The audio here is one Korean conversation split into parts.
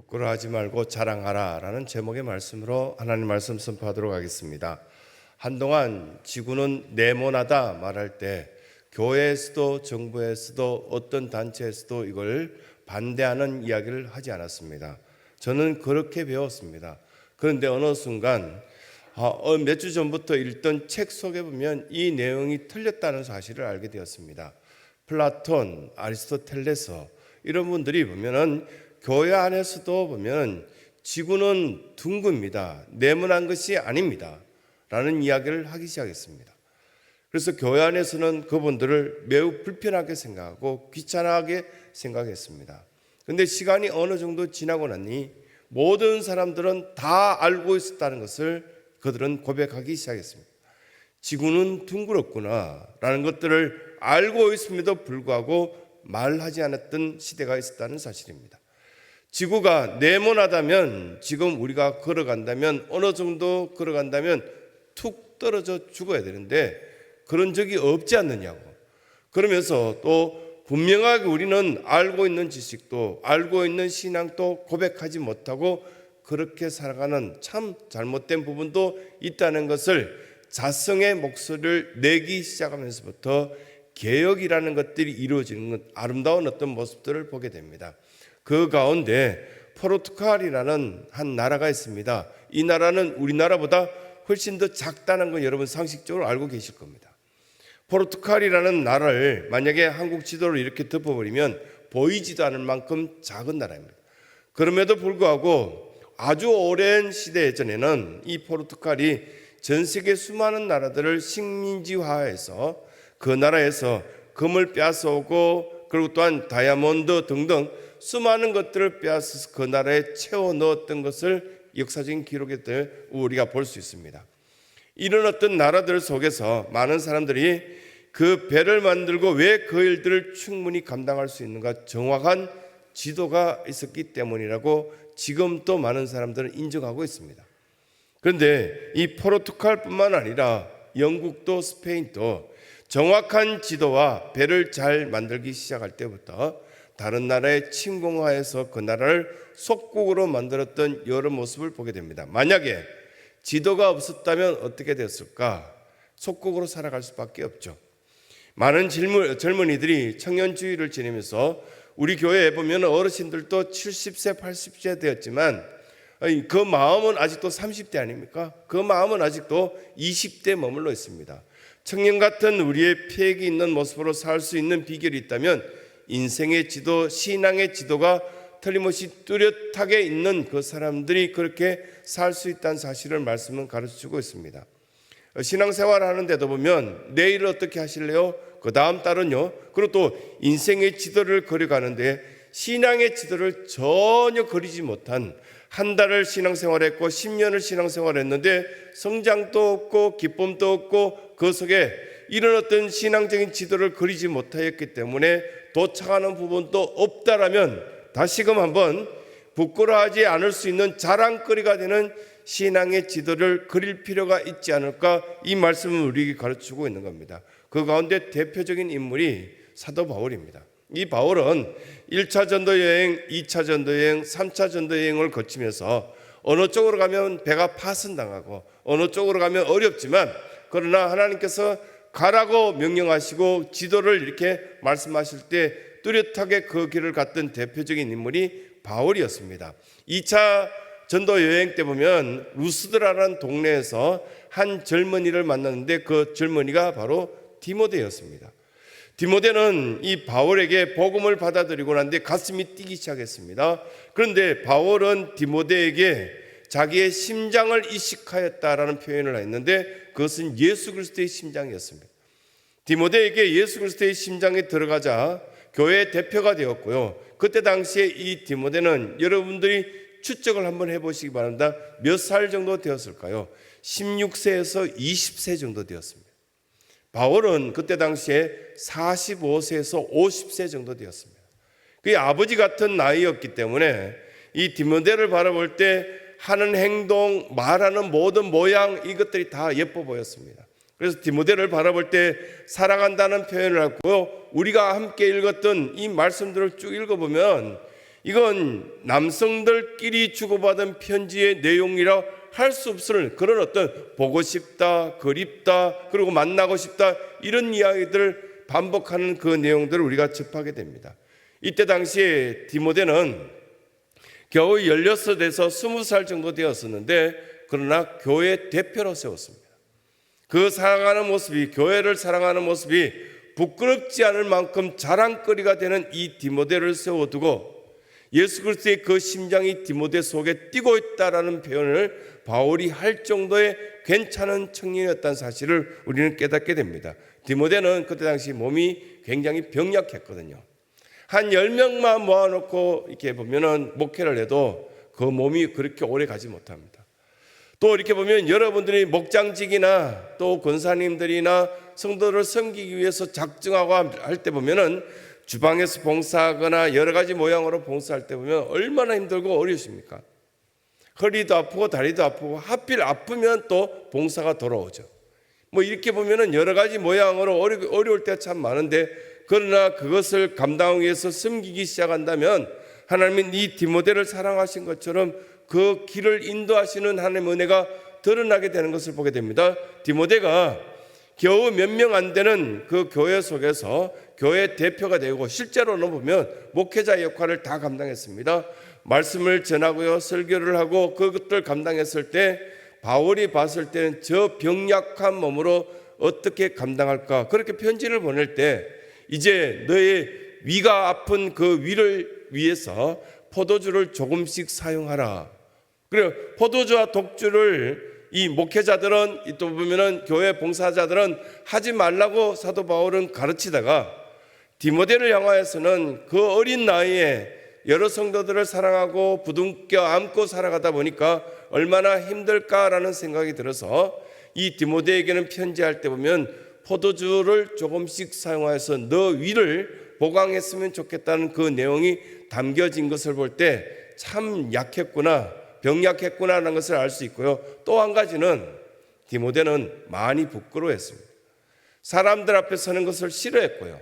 부끄러워하지 말고 자랑하라라는 제목의 말씀으로 하나님 말씀 선포하도록 하겠습니다. 한동안 지구는 네모나다 말할 때 교회에서도 정부에서도 어떤 단체에서도 이걸 반대하는 이야기를 하지 않았습니다. 저는 그렇게 배웠습니다. 그런데 어느 순간 어, 몇주 전부터 읽던 책 속에 보면 이 내용이 틀렸다는 사실을 알게 되었습니다. 플라톤, 아리스토텔레스 이런 분들이 보면은 교회 안에서도 보면 지구는 둥굽니다. 네모난 것이 아닙니다. 라는 이야기를 하기 시작했습니다. 그래서 교회 안에서는 그분들을 매우 불편하게 생각하고 귀찮아하게 생각했습니다. 근데 시간이 어느 정도 지나고 나니 모든 사람들은 다 알고 있었다는 것을 그들은 고백하기 시작했습니다. 지구는 둥그렇구나 라는 것들을 알고 있음에도 불구하고 말하지 않았던 시대가 있었다는 사실입니다. 지구가 네모나다면 지금 우리가 걸어간다면 어느 정도 걸어간다면 툭 떨어져 죽어야 되는데 그런 적이 없지 않느냐고. 그러면서 또 분명하게 우리는 알고 있는 지식도 알고 있는 신앙도 고백하지 못하고 그렇게 살아가는 참 잘못된 부분도 있다는 것을 자성의 목소리를 내기 시작하면서부터 개혁이라는 것들이 이루어지는 것, 아름다운 어떤 모습들을 보게 됩니다. 그 가운데 포르투갈이라는 한 나라가 있습니다. 이 나라는 우리나라보다 훨씬 더 작다는 건 여러분 상식적으로 알고 계실 겁니다. 포르투갈이라는 나라를 만약에 한국 지도를 이렇게 덮어버리면 보이지도 않을 만큼 작은 나라입니다. 그럼에도 불구하고 아주 오랜 시대 전에는 이 포르투갈이 전 세계 수많은 나라들을 식민지화해서 그 나라에서 금을 빼앗아오고 그리고 또한 다이아몬드 등등 수많은 것들을 빼앗아서 그 나라에 채워 넣었던 것을 역사적인 기록에 때 우리가 볼 수 있습니다. 이런 어떤 나라들 속에서 많은 사람들이 그 배를 만들고 왜 그 일들을 충분히 감당할 수 있는가 정확한 지도가 있었기 때문이라고 지금 또 많은 사람들은 인정하고 있습니다. 그런데 이 포르투갈뿐만 아니라 영국도 스페인도 정확한 지도와 배를 잘 만들기 시작할 때부터 다른 나라의 침공하에서 그 나라를 속국으로 만들었던 여러 모습을 보게 됩니다. 만약에 지도가 없었다면 어떻게 됐을까? 속국으로 살아갈 수밖에 없죠. 많은 질문, 젊은이들이 청년주의를 지내면서 우리 교회에 보면 어르신들도 70세, 80세 되었지만 그 마음은 아직도 30대 아닙니까? 그 마음은 아직도 20대 머물러 있습니다. 청년 같은 우리의 폐기 있는 모습으로 살 수 있는 비결이 있다면 인생의 지도, 신앙의 지도가 틀림없이 뚜렷하게 있는 그 사람들이 그렇게 살 수 있다는 사실을 말씀은 가르쳐 주고 있습니다. 신앙생활 하는데도 보면 내일 어떻게 하실래요? 그 다음 달은요. 그리고 또 인생의 지도를 그려가는데 신앙의 지도를 전혀 그리지 못한 한 달을 신앙생활했고 10년을 신앙생활했는데 성장도 없고 기쁨도 없고 그 속에 이런 어떤 신앙적인 지도를 그리지 못하였기 때문에 도착하는 부분도 없다라면 다시금 한번 부끄러워하지 않을 수 있는 자랑거리가 되는 신앙의 지도를 그릴 필요가 있지 않을까 이 말씀을 우리에게 가르치고 있는 겁니다. 그 가운데 대표적인 인물이 사도 바울입니다. 이 바울은 1차 전도 여행, 2차 전도 여행, 3차 전도 여행을 거치면서 어느 쪽으로 가면 배가 파손당하고 어느 쪽으로 가면 어렵지만 그러나 하나님께서 가라고 명령하시고 지도를 이렇게 말씀하실 때 뚜렷하게 그 길을 갔던 대표적인 인물이 바울이었습니다. 2차 전도 여행 때 보면 루스드라라는 동네에서 한 젊은이를 만났는데 그 젊은이가 바로 디모데였습니다. 디모데는 이 바울에게 복음을 받아들이고 난데 가슴이 뛰기 시작했습니다. 그런데 바울은 디모데에게 자기의 심장을 이식하였다라는 표현을 했는데 그것은 예수 그리스도의 심장이었습니다. 디모데에게 예수 그리스도의 심장에 들어가자 교회의 대표가 되었고요. 그때 당시에 이 디모데는 여러분들이 추적을 한번 해보시기 바랍니다. 몇 살 정도 되었을까요? 16세에서 20세 정도 되었습니다. 바울은 그때 당시에 45세에서 50세 정도 되었습니다. 그의 아버지 같은 나이였기 때문에 이 디모데를 바라볼 때 하는 행동, 말하는 모든 모양 이것들이 다 예뻐 보였습니다. 그래서 디모데를 바라볼 때 사랑한다는 표현을 하고 우리가 함께 읽었던 이 말씀들을 쭉 읽어보면 이건 남성들끼리 주고받은 편지의 내용이라 할 수 없을 그런 어떤 보고 싶다, 그립다, 그리고 만나고 싶다 이런 이야기들을 반복하는 그 내용들을 우리가 접하게 됩니다. 이때 당시에 디모데는 겨우 16에서 20살 정도 되었었는데 그러나 교회 대표로 세웠습니다. 그 사랑하는 모습이 교회를 사랑하는 모습이 부끄럽지 않을 만큼 자랑거리가 되는 이 디모데를 세워두고 예수 그리스도의 그 심장이 디모데 속에 뛰고 있다라는 표현을 바울이 할 정도의 괜찮은 청년이었다는 사실을 우리는 깨닫게 됩니다. 디모데는 그때 당시 몸이 굉장히 병약했거든요. 한 10명만 모아놓고 이렇게 보면은 목회를 해도 그 몸이 그렇게 오래 가지 못합니다. 또 이렇게 보면 여러분들이 목장직이나 또 권사님들이나 성도를 섬기기 위해서 작정하고 할 때 보면은 주방에서 봉사하거나 여러 가지 모양으로 봉사할 때 보면 얼마나 힘들고 어려우십니까? 허리도 아프고 다리도 아프고 하필 아프면 또 봉사가 돌아오죠. 뭐 이렇게 보면은 여러 가지 모양으로 어려, 어려울 때가 참 많은데 그러나 그것을 감당하기 위해서 섬기기 시작한다면 하나님은 이 디모데를 사랑하신 것처럼 그 길을 인도하시는 하나님의 은혜가 드러나게 되는 것을 보게 됩니다. 디모데가 겨우 몇 명 안 되는 그 교회 속에서 교회 대표가 되고 실제로는 보면 목회자 역할을 다 감당했습니다. 말씀을 전하고요, 설교를 하고 그것들 감당했을 때 바울이 봤을 때는 저 병약한 몸으로 어떻게 감당할까? 그렇게 편지를 보낼 때 이제 너의 위가 아픈 그 위를 위해서 포도주를 조금씩 사용하라. 그래 포도주와 독주를 이 목회자들은 또 보면은 교회 봉사자들은 하지 말라고 사도 바울은 가르치다가 디모데를 향하여서는 그 어린 나이에 여러 성도들을 사랑하고 부둥켜 안고 살아가다 보니까 얼마나 힘들까라는 생각이 들어서 이 디모데에게는 편지할 때 보면 포도주를 조금씩 사용하여서 너 위를 보강했으면 좋겠다는 그 내용이 담겨진 것을 볼 때 참 약했구나 병약했구나라는 것을 알 수 있고요. 또 한 가지는 디모데는 많이 부끄러워했습니다. 사람들 앞에 서는 것을 싫어했고요.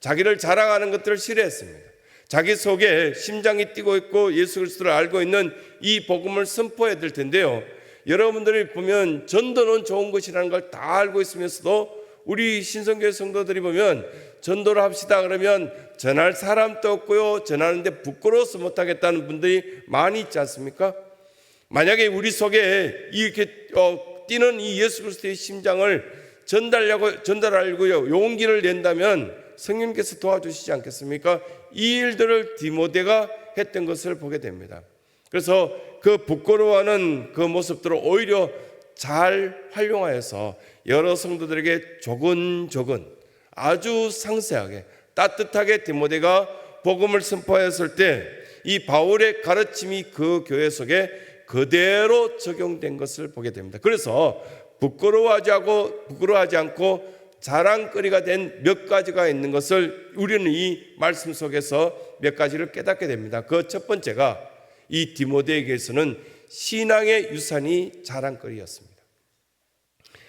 자기를 자랑하는 것들을 싫어했습니다. 자기 속에 심장이 뛰고 있고 예수 그리스도를 알고 있는 이 복음을 선포해야 될 텐데요. 여러분들이 보면 전도는 좋은 것이라는 걸 다 알고 있으면서도 우리 신성교회 성도들이 보면 전도를 합시다 그러면 전할 사람도 없고요. 전하는데 부끄러워서 못하겠다는 분들이 많이 있지 않습니까? 만약에 우리 속에 이렇게 어, 뛰는 이 예수 그리스도의 심장을 전달하고 전달하려고요 용기를 낸다면 성령께서 도와주시지 않겠습니까? 이 일들을 디모데가 했던 것을 보게 됩니다. 그래서 그 부끄러워하는 그 모습들을 오히려 잘 활용하여서 여러 성도들에게 조근조근 아주 상세하게 따뜻하게 디모데가 복음을 선포했을 때 이 바울의 가르침이 그 교회 속에 그대로 적용된 것을 보게 됩니다. 그래서 부끄러워하지 않고 부끄러워하지 않고 자랑거리가 된 몇 가지가 있는 것을 우리는 이 말씀 속에서 몇 가지를 깨닫게 됩니다. 그 첫 번째가 이 디모데에게서는 신앙의 유산이 자랑거리였습니다.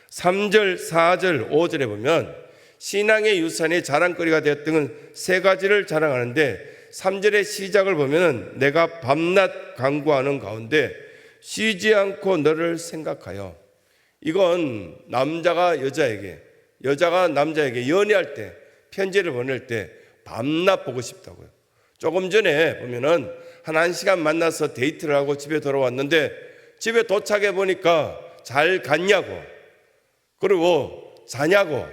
3절, 4절, 5절에 보면 신앙의 유산이 자랑거리가 되었던 세 가지를 자랑하는데 3절의 시작을 보면 내가 밤낮 강구하는 가운데 쉬지 않고 너를 생각하여 이건 남자가 여자에게 여자가 남자에게 연애할 때 편지를 보낼 때 밤낮 보고 싶다고요. 조금 전에 보면은 한 1시간 만나서 데이트를 하고 집에 돌아왔는데 집에 도착해 보니까 잘 갔냐고 그리고 자냐고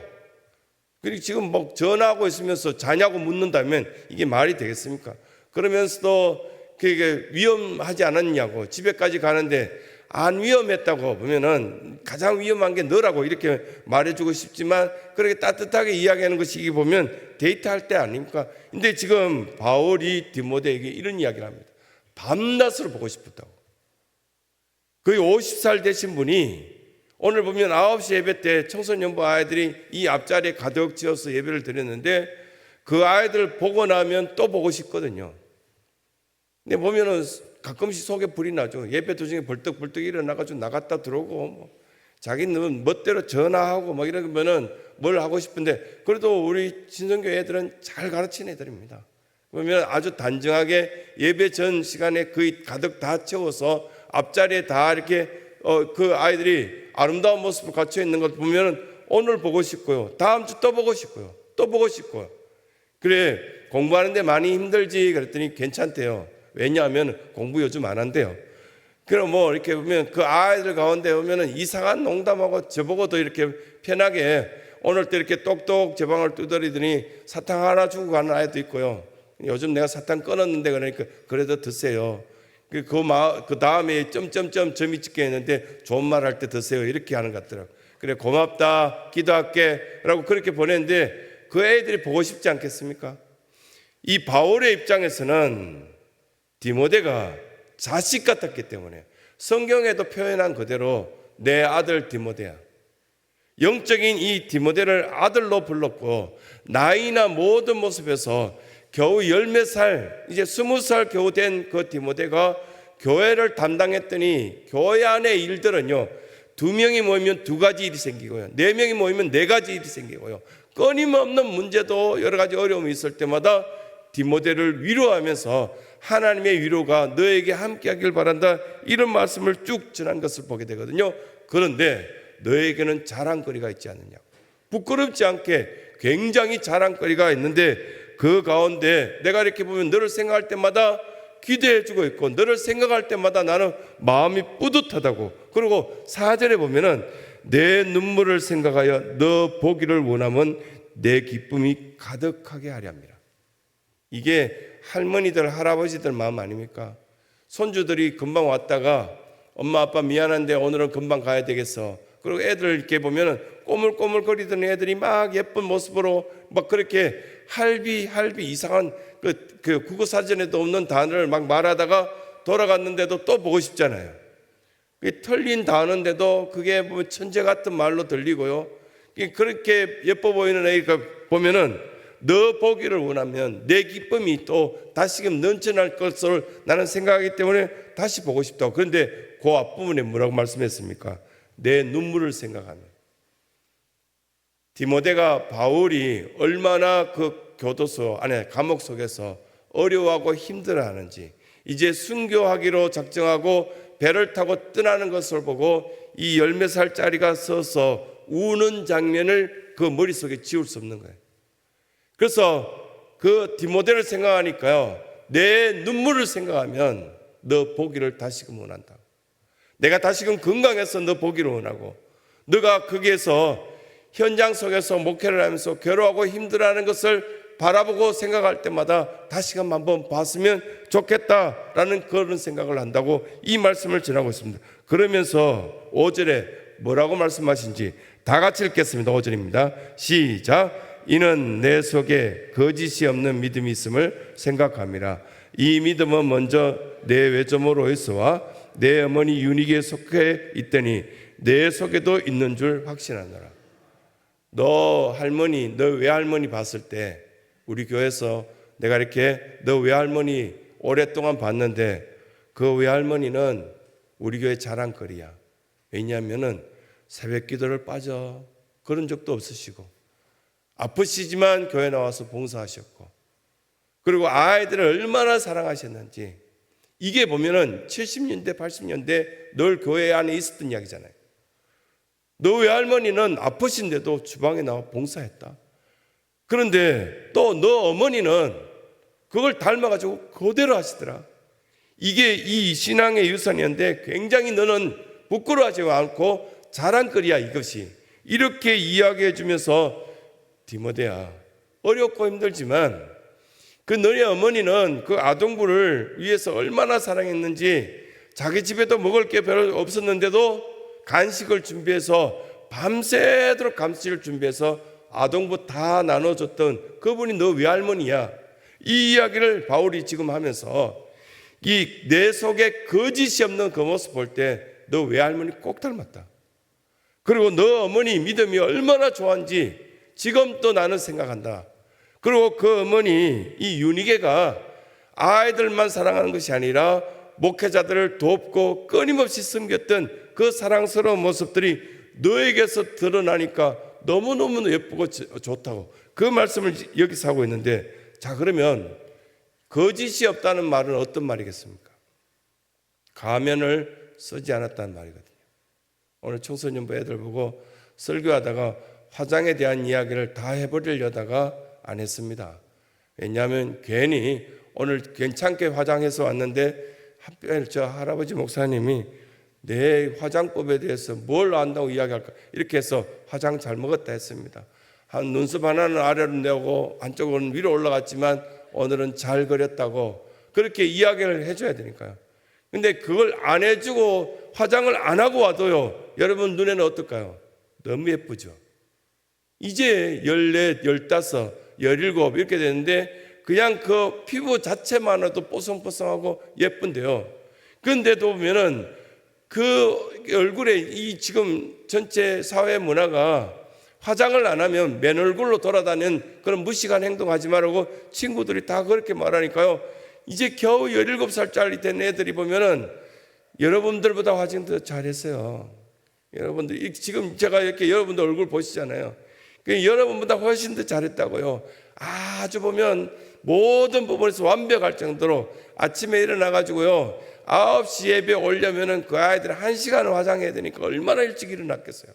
그리고 지금 뭐 전화하고 있으면서 자냐고 묻는다면 이게 말이 되겠습니까? 그러면서도 그게 위험하지 않았냐고 집에까지 가는데 안 위험했다고 보면은 가장 위험한 게 너라고 이렇게 말해주고 싶지만 그렇게 따뜻하게 이야기하는 것이 이게 보면 데이트할 때 아닙니까? 근데 지금 바울이 디모데에게 이런 이야기를 합니다. 밤낮으로 보고 싶었다고. 거의 50살 되신 분이 오늘 보면 9시 예배 때 청소년부 아이들이 이 앞자리에 가득 지어서 예배를 드렸는데 그 아이들 보고 나면 또 보고 싶거든요. 근데 보면은 가끔씩 속에 불이 나죠. 예배 도중에 벌떡벌떡 일어나가지고 나갔다 들어오고 뭐 자기는 멋대로 전화하고 막 이러면은 뭘 하고 싶은데 그래도 우리 신성교 애들은 잘 가르친 애들입니다. 보면 아주 단정하게 예배 전 시간에 거의 가득 다 채워서 앞자리에 다 이렇게 어, 그 아이들이 아름다운 모습을 갖춰 있는 걸 보면 오늘 보고 싶고요. 다음 주 또 보고 싶고요. 또 보고 싶고요. 그래 공부하는데 많이 힘들지 그랬더니 괜찮대요. 왜냐하면 공부 요즘 안 한대요. 그럼 뭐 이렇게 보면 그 아이들 가운데 보면은 이상한 농담하고 저보고도 이렇게 편하게 오늘 때 이렇게 똑똑 제 방을 두드리더니 사탕 하나 주고 가는 아이도 있고요. 요즘 내가 사탕 끊었는데 그러니까 그래도 드세요. 그, 그, 마, 그 다음에 점점점 점이 찍혀 있는데 좋은 말 할 때 드세요. 이렇게 하는 것 같더라고. 그래, 고맙다. 기도할게. 라고 그렇게 보냈는데 그 애들이 보고 싶지 않겠습니까? 이 바울의 입장에서는 디모데가 자식 같았기 때문에 성경에도 표현한 그대로 내 아들 디모데야. 영적인 이 디모데를 아들로 불렀고 나이나 모든 모습에서 겨우 열몇 살 이제 스무 살 겨우 된 그 디모데가 교회를 담당했더니 교회 안의 일들은요 두 명이 모이면 두 가지 일이 생기고요 네 명이 모이면 네 가지 일이 생기고요 끊임없는 문제도 여러 가지 어려움이 있을 때마다 디모데를 위로하면서 하나님의 위로가 너에게 함께하길 바란다. 이런 말씀을 쭉 전한 것을 보게 되거든요. 그런데 너에게는 자랑거리가 있지 않느냐? 부끄럽지 않게 굉장히 자랑거리가 있는데 그 가운데 내가 이렇게 보면 너를 생각할 때마다 기대해주고 있고 너를 생각할 때마다 나는 마음이 뿌듯하다고. 그리고 사절에 보면은 내 눈물을 생각하여 너 보기를 원하면 내 기쁨이 가득하게 하려 합니다. 이게 할머니들 할아버지들 마음 아닙니까? 손주들이 금방 왔다가 엄마 아빠 미안한데 오늘은 금방 가야 되겠어. 그리고 애들 이렇게 보면은 꼬물꼬물 거리던 애들이 막 예쁜 모습으로 막 그렇게 할비 할비 이상한 그, 그 국어 사전에도 없는 단어를 막 말하다가 돌아갔는데도 또 보고 싶잖아요. 그 틀린 단어인데도 그게 뭐 천재 같은 말로 들리고요. 그렇게 예뻐 보이는 애가 보면은 너 보기를 원하면 내 기쁨이 또 다시금 넘쳐날 것을 나는 생각하기 때문에 다시 보고 싶다고. 그런데 그 앞부분에 뭐라고 말씀했습니까? 내 눈물을 생각하면. 디모데가 바울이 얼마나 그 교도소 안에 감옥 속에서 어려워하고 힘들어하는지 이제 순교하기로 작정하고 배를 타고 떠나는 것을 보고 이 열몇 살짜리가 서서 우는 장면을 그 머릿속에 지울 수 없는 거예요. 그래서 그 디모데를 생각하니까요. 내 눈물을 생각하면 너 보기를 다시금 원한다. 내가 다시금 건강해서 너 보기를 원하고 너가 거기에서 현장 속에서 목회를 하면서 괴로워하고 힘들어하는 것을 바라보고 생각할 때마다 다시금 한번 봤으면 좋겠다라는 그런 생각을 한다고 이 말씀을 전하고 있습니다. 그러면서 5절에 뭐라고 말씀하신지 다 같이 읽겠습니다. 5절입니다. 시작. 이는 내 속에 거짓이 없는 믿음이 있음을 생각함이라. 이 믿음은 먼저 내 외조모 로이스와 내 어머니 유니기에 속해 있더니 내 속에도 있는 줄 확신하노라. 너 할머니, 너 외할머니 봤을 때 우리 교회에서 내가 이렇게 너 외할머니 오랫동안 봤는데 그 외할머니는 우리 교회 자랑거리야. 왜냐하면은 새벽 기도를 빠져 그런 적도 없으시고 아프시지만 교회 나와서 봉사하셨고 그리고 아이들을 얼마나 사랑하셨는지 이게 보면은 70년대 80년대 늘 교회 안에 있었던 이야기잖아요. 너 외할머니는 아프신데도 주방에 나와 봉사했다. 그런데 또 너 어머니는 그걸 닮아가지고 그대로 하시더라. 이게 이 신앙의 유산이었는데 굉장히 너는 부끄러워하지 않고 자랑거리야 이것이. 이렇게 이야기해 주면서 디모데야 어렵고 힘들지만 그 너희 어머니는 그 아동부를 위해서 얼마나 사랑했는지 자기 집에도 먹을 게 별로 없었는데도 간식을 준비해서 밤새도록 간식을 준비해서 아동부 다 나눠줬던 그분이 너 외할머니야. 이 이야기를 바울이 지금 하면서 이 내 속에 거짓이 없는 그 모습 볼 때 너 외할머니 꼭 닮았다. 그리고 너 어머니 믿음이 얼마나 좋았는지 지금 또 나는 생각한다. 그리고 그 어머니 이 윤희계가 아이들만 사랑하는 것이 아니라 목회자들을 돕고 끊임없이 섬겼던 그 사랑스러운 모습들이 너에게서 드러나니까 너무너무 예쁘고 좋다고 그 말씀을 여기서 하고 있는데 자 그러면 거짓이 없다는 말은 어떤 말이겠습니까? 가면을 쓰지 않았다는 말이거든요. 오늘 청소년부 애들 보고 설교하다가 화장에 대한 이야기를 다 해버리려다가 안 했습니다. 왜냐하면 괜히 오늘 괜찮게 화장해서 왔는데 한편 저 할아버지 목사님이 내 화장법에 대해서 뭘 안다고 이야기할까 이렇게 해서 화장 잘 먹었다 했습니다. 한 눈썹 하나는 아래로 내고 한쪽은 위로 올라갔지만 오늘은 잘 그렸다고 그렇게 이야기를 해줘야 되니까요. 근데 그걸 안 해주고 화장을 안 하고 와도요, 여러분 눈에는 어떨까요? 너무 예쁘죠? 이제 14, 15, 17 이렇게 되는데 그냥 그 피부 자체만으로도 뽀송뽀송하고 예쁜데요. 그런데도 보면은 그 얼굴에 이 지금 전체 사회 문화가 화장을 안 하면 맨 얼굴로 돌아다니는 그런 무식한 행동하지 말라고 친구들이 다 그렇게 말하니까요. 이제 겨우 17살짜리 된 애들이 보면은 여러분들보다 화장 더 잘했어요. 여러분들 이- 지금 제가 이렇게 여러분들 얼굴 보시잖아요. 그 여러분보다 훨씬 더 잘했다고요. 아주 보면 모든 부분에서 완벽할 정도로 아침에 일어나 가지고요. 9시 예배 오려면은 그 아이들 1시간을 화장해야 되니까 얼마나 일찍 일어났겠어요.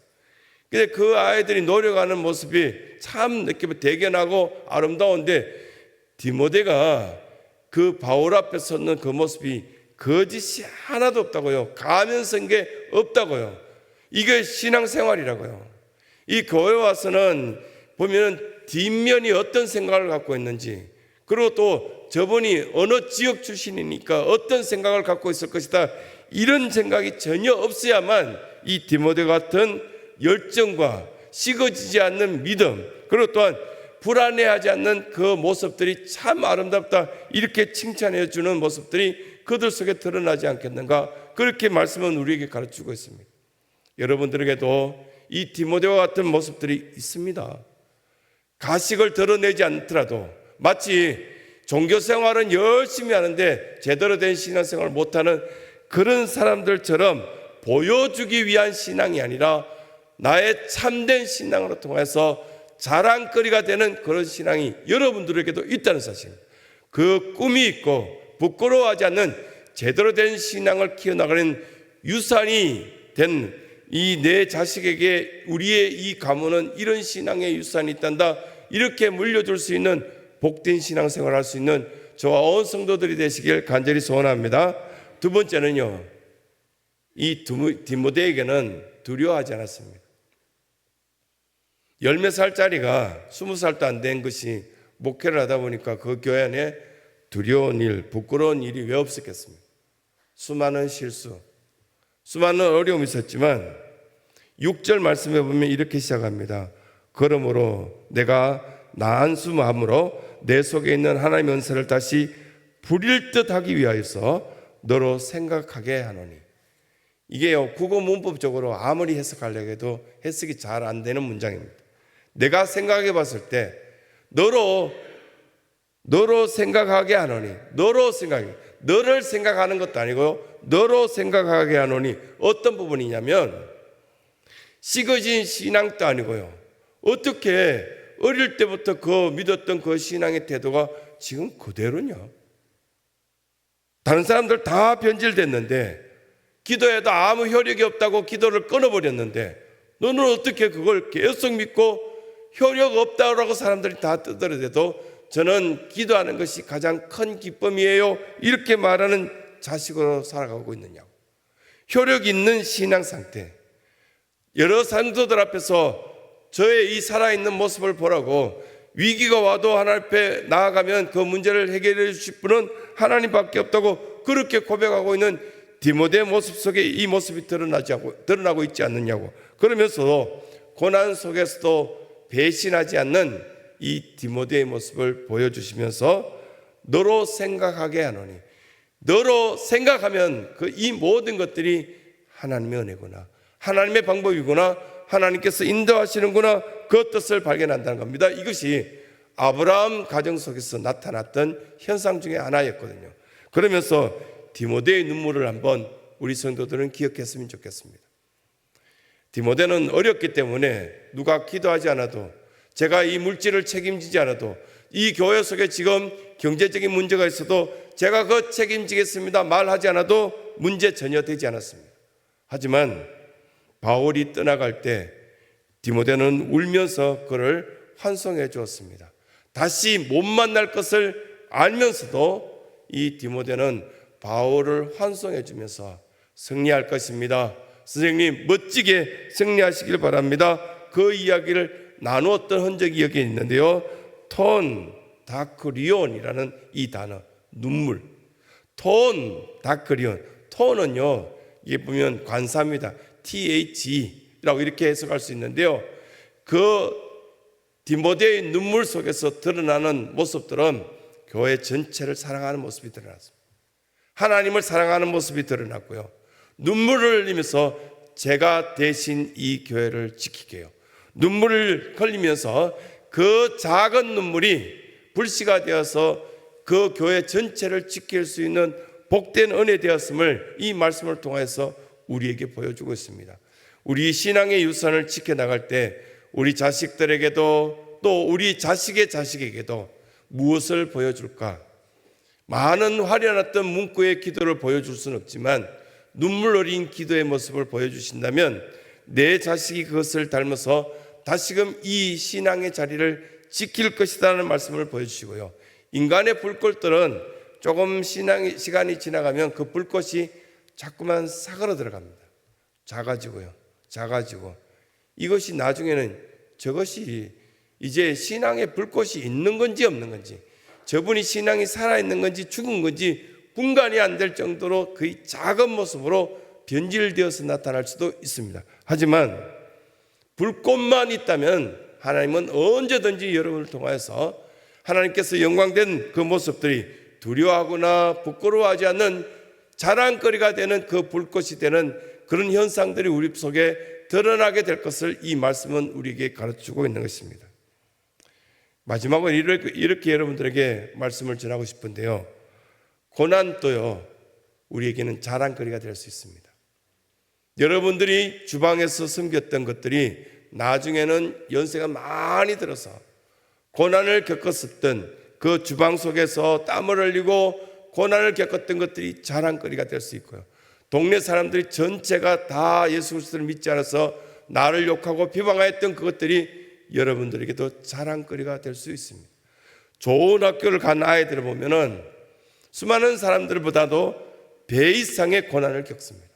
근데 그 아이들이 노력하는 모습이 참 이렇게 대견하고 아름다운데 디모데가 그 바울 앞에 섰는 그 모습이 거짓이 하나도 없다고요. 가면 쓴게 없다고요. 이게 신앙생활이라고요. 이 교회 와서는 보면은 뒷면이 어떤 생각을 갖고 있는지 그리고 또 저분이 어느 지역 출신이니까 어떤 생각을 갖고 있을 것이다. 이런 생각이 전혀 없어야만 이 디모데 같은 열정과 식어지지 않는 믿음 그리고 또한 불안해하지 않는 그 모습들이 참 아름답다. 이렇게 칭찬해 주는 모습들이 그들 속에 드러나지 않겠는가? 그렇게 말씀은 우리에게 가르치고 있습니다. 여러분들에게도 이 디모데와 같은 모습들이 있습니다. 가식을 드러내지 않더라도 마치 종교 생활은 열심히 하는데 제대로 된 신앙 생활을 못하는 그런 사람들처럼 보여주기 위한 신앙이 아니라 나의 참된 신앙으로 통해서 자랑거리가 되는 그런 신앙이 여러분들에게도 있다는 사실. 그 꿈이 있고 부끄러워하지 않는 제대로 된 신앙을 키워나가는 유산이 된 이 내 자식에게 우리의 이 가문은 이런 신앙의 유산이 있단다. 이렇게 물려줄 수 있는 복된 신앙생활을 할수 있는 저와 온 성도들이 되시길 간절히 소원합니다. 두 번째는요. 이 디모데에게는 두려워하지 않았습니다. 열몇 살짜리가 스무 살도 안 된 것이 목회를 하다 보니까 그 교회 안에 두려운 일, 부끄러운 일이 왜 없었겠습니까? 수많은 실수, 수많은 어려움이 있었지만 6절 말씀에 보면 이렇게 시작합니다. 그러므로 내가 나한 수 마음으로 내 속에 있는 하나님의 은사를 다시 부릴 듯 하기 위하여서 너로 생각하게 하노니. 이게요, 국어 문법적으로 아무리 해석하려고 해도 해석이 잘 안 되는 문장입니다. 내가 생각해 봤을 때, 너로, 너로 생각하게 하노니, 너로 생각해, 너를 생각하는 것도 아니고요, 너로 생각하게 하노니, 어떤 부분이냐면, 식어진 신앙도 아니고요, 어떻게 어릴 때부터 그 믿었던 그 신앙의 태도가 지금 그대로냐? 다른 사람들 다 변질됐는데, 기도해도 아무 효력이 없다고 기도를 끊어버렸는데 너는 어떻게 그걸 계속 믿고 효력 없다고 사람들이 다 떠들어대도 저는 기도하는 것이 가장 큰 기쁨이에요. 이렇게 말하는 자식으로 살아가고 있느냐고. 효력 있는 신앙 상태. 여러 상도들 앞에서 저의 이 살아있는 모습을 보라고 위기가 와도 하나님 앞에 나아가면 그 문제를 해결해 주실 분은 하나님밖에 없다고 그렇게 고백하고 있는 디모데 모습 속에 이 모습이 드러나지 않고, 드러나고 있지 않느냐고. 그러면서도 고난 속에서도 배신하지 않는 이 디모데의 모습을 보여주시면서 너로 생각하게 하노니 너로 생각하면 그 이 모든 것들이 하나님의 은혜구나. 하나님의 방법이구나. 하나님께서 인도하시는구나. 그 뜻을 발견한다는 겁니다. 이것이 아브라함 가정 속에서 나타났던 현상 중에 하나였거든요. 그러면서 디모데의 눈물을 한번 우리 성도들은 기억했으면 좋겠습니다. 디모데는 어렸기 때문에 누가 기도하지 않아도 제가 이 물질을 책임지지 않아도 이 교회 속에 지금 경제적인 문제가 있어도 제가 그 책임지겠습니다. 말하지 않아도 문제 전혀 되지 않았습니다. 하지만 바울이 떠나갈 때 디모데는 울면서 그를 환송해 주었습니다. 다시 못 만날 것을 알면서도 이 디모데는 바울을 환송해 주면서 승리할 것입니다. 선생님 멋지게 승리하시길 바랍니다. 그 이야기를 나누었던 흔적이 여기 있는데요. 톤 다크리온이라는 이 단어 눈물 톤 다크리온 톤은요 이게 보면 관사입니다. TH라고 이렇게 해석할 수 있는데요. 그 디모데의 눈물 속에서 드러나는 모습들은 교회 전체를 사랑하는 모습이 드러났습니다. 하나님을 사랑하는 모습이 드러났고요. 눈물을 흘리면서 제가 대신 이 교회를 지키게요. 눈물을 흘리면서 그 작은 눈물이 불씨가 되어서 그 교회 전체를 지킬 수 있는 복된 은혜 되었음을 이 말씀을 통해서 우리에게 보여주고 있습니다. 우리 신앙의 유산을 지켜나갈 때 우리 자식들에게도 또 우리 자식의 자식에게도 무엇을 보여줄까? 많은 화려했던 문구의 기도를 보여줄 수는 없지만 눈물 어린 기도의 모습을 보여주신다면 내 자식이 그것을 닮아서 다시금 이 신앙의 자리를 지킬 것이라는 말씀을 보여주시고요. 인간의 불꽃들은 조금 신앙 시간이 지나가면 그 불꽃이 자꾸만 사그러 들어갑니다. 작아지고요. 작아지고 이것이 나중에는 저것이 이제 신앙의 불꽃이 있는 건지 없는 건지 저분이 신앙이 살아 있는 건지 죽은 건지 분간이 안 될 정도로 거의 작은 모습으로 변질되어서 나타날 수도 있습니다. 하지만 불꽃만 있다면 하나님은 언제든지 여러분을 통하여서 하나님께서 영광된 그 모습들이 두려워하거나 부끄러워하지 않는 자랑거리가 되는 그 불꽃이 되는 그런 현상들이 우리 속에 드러나게 될 것을 이 말씀은 우리에게 가르치고 있는 것입니다. 마지막으로 이렇게, 이렇게 여러분들에게 말씀을 전하고 싶은데요. 고난도요, 우리에게는 자랑거리가 될 수 있습니다. 여러분들이 주방에서 섬겼던 것들이 나중에는 연세가 많이 들어서 고난을 겪었었던 그 주방 속에서 땀을 흘리고 고난을 겪었던 것들이 자랑거리가 될 수 있고요. 동네 사람들이 전체가 다 예수 그리스도를 믿지 않아서 나를 욕하고 비방하였던 그것들이 여러분들에게도 자랑거리가 될 수 있습니다. 좋은 학교를 간 아이들을 보면은 수많은 사람들보다도 배 이상의 고난을 겪습니다.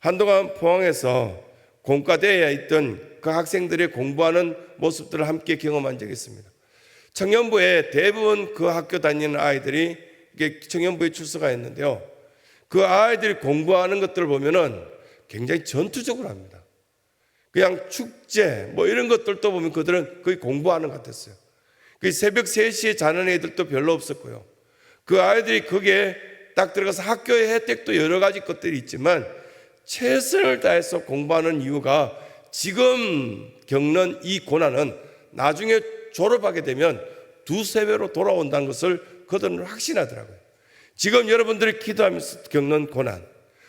한동안 포항에서 공과대에 있던 그 학생들의 공부하는 모습들을 함께 경험한 적이 있습니다. 청년부에 대부분 그 학교 다니는 아이들이 청년부에 출석가 있는데요. 그 아이들이 공부하는 것들을 보면은 굉장히 전투적으로 합니다. 그냥 축제 뭐 이런 것들도 보면 그들은 거의 공부하는 것 같았어요. 그 새벽 3시에 자는 애들도 별로 없었고요. 그 아이들이 거기에 딱 들어가서 학교의 혜택도 여러 가지 것들이 있지만 최선을 다해서 공부하는 이유가 지금 겪는 이 고난은 나중에 졸업하게 되면 두세 배로 돌아온다는 것을 그들은 확신하더라고요. 지금 여러분들이 기도하면서 겪는 고난,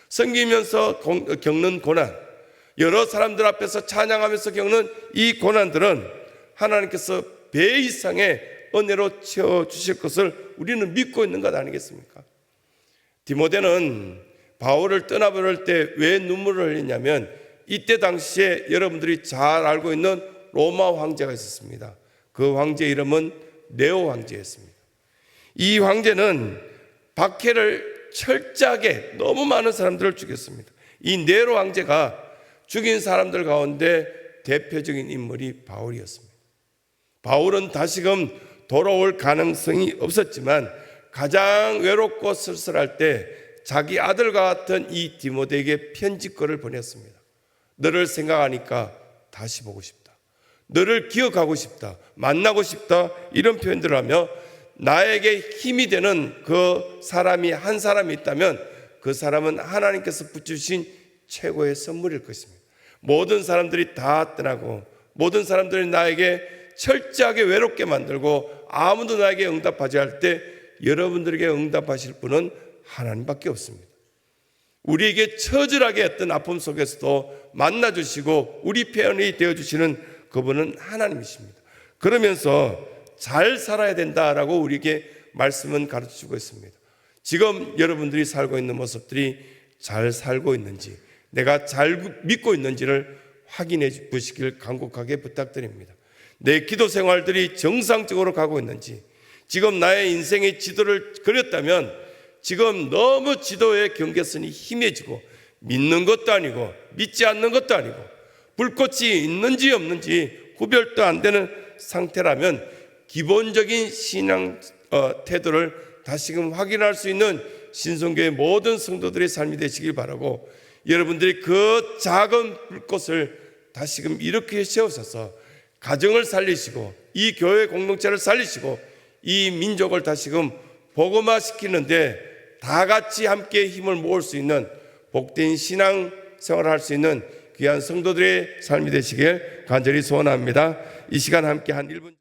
섬기면서 겪는 고난, 여러 사람들 앞에서 찬양하면서 겪는 이 고난들은 하나님께서 배 이상의 은혜로 채워 주실 것을 우리는 믿고 있는 것 아니겠습니까? 디모데는 바울을 떠나버릴 때 왜 눈물을 흘리냐면 이때 당시에 여러분들이 잘 알고 있는 로마 황제가 있었습니다. 그 황제 이름은 네오 황제였습니다. 이 황제는 박해를 철저하게 너무 많은 사람들을 죽였습니다. 이 네로 황제가 죽인 사람들 가운데 대표적인 인물이 바울이었습니다. 바울은 다시금 돌아올 가능성이 없었지만 가장 외롭고 쓸쓸할 때 자기 아들과 같은 이 디모데에게 편지글을 보냈습니다. 너를 생각하니까 다시 보고 싶다. 너를 기억하고 싶다. 만나고 싶다. 이런 표현들을 하며 나에게 힘이 되는 그 사람이 한 사람이 있다면 그 사람은 하나님께서 붙여주신 최고의 선물일 것입니다. 모든 사람들이 다 떠나고 모든 사람들이 나에게 철저하게 외롭게 만들고 아무도 나에게 응답하지 할 때 여러분들에게 응답하실 분은 하나님밖에 없습니다. 우리에게 처절하게 했던 아픔 속에서도 만나주시고 우리 편이 되어주시는 그분은 하나님이십니다. 그러면서 잘 살아야 된다라고 우리에게 말씀은 가르쳐 주고 있습니다. 지금 여러분들이 살고 있는 모습들이 잘 살고 있는지, 내가 잘 믿고 있는지를 확인해 보시길 간곡하게 부탁드립니다. 내 기도 생활들이 정상적으로 가고 있는지, 지금 나의 인생의 지도를 그렸다면 지금 너무 지도의 경계선이 힘해지고 믿는 것도 아니고 믿지 않는 것도 아니고 불꽃이 있는지 없는지 구별도 안 되는 상태라면 기본적인 신앙 어, 태도를 다시금 확인할 수 있는 신성교의 모든 성도들의 삶이 되시길 바라고 여러분들이 그 작은 불꽃을 다시금 이렇게 세우셔서 가정을 살리시고 이 교회 공동체를 살리시고 이 민족을 다시금 복음화시키는데 다 같이 함께 힘을 모을 수 있는 복된 신앙 생활을 할 수 있는 귀한 성도들의 삶이 되시길 간절히 소원합니다. 이 시간 함께 한 1분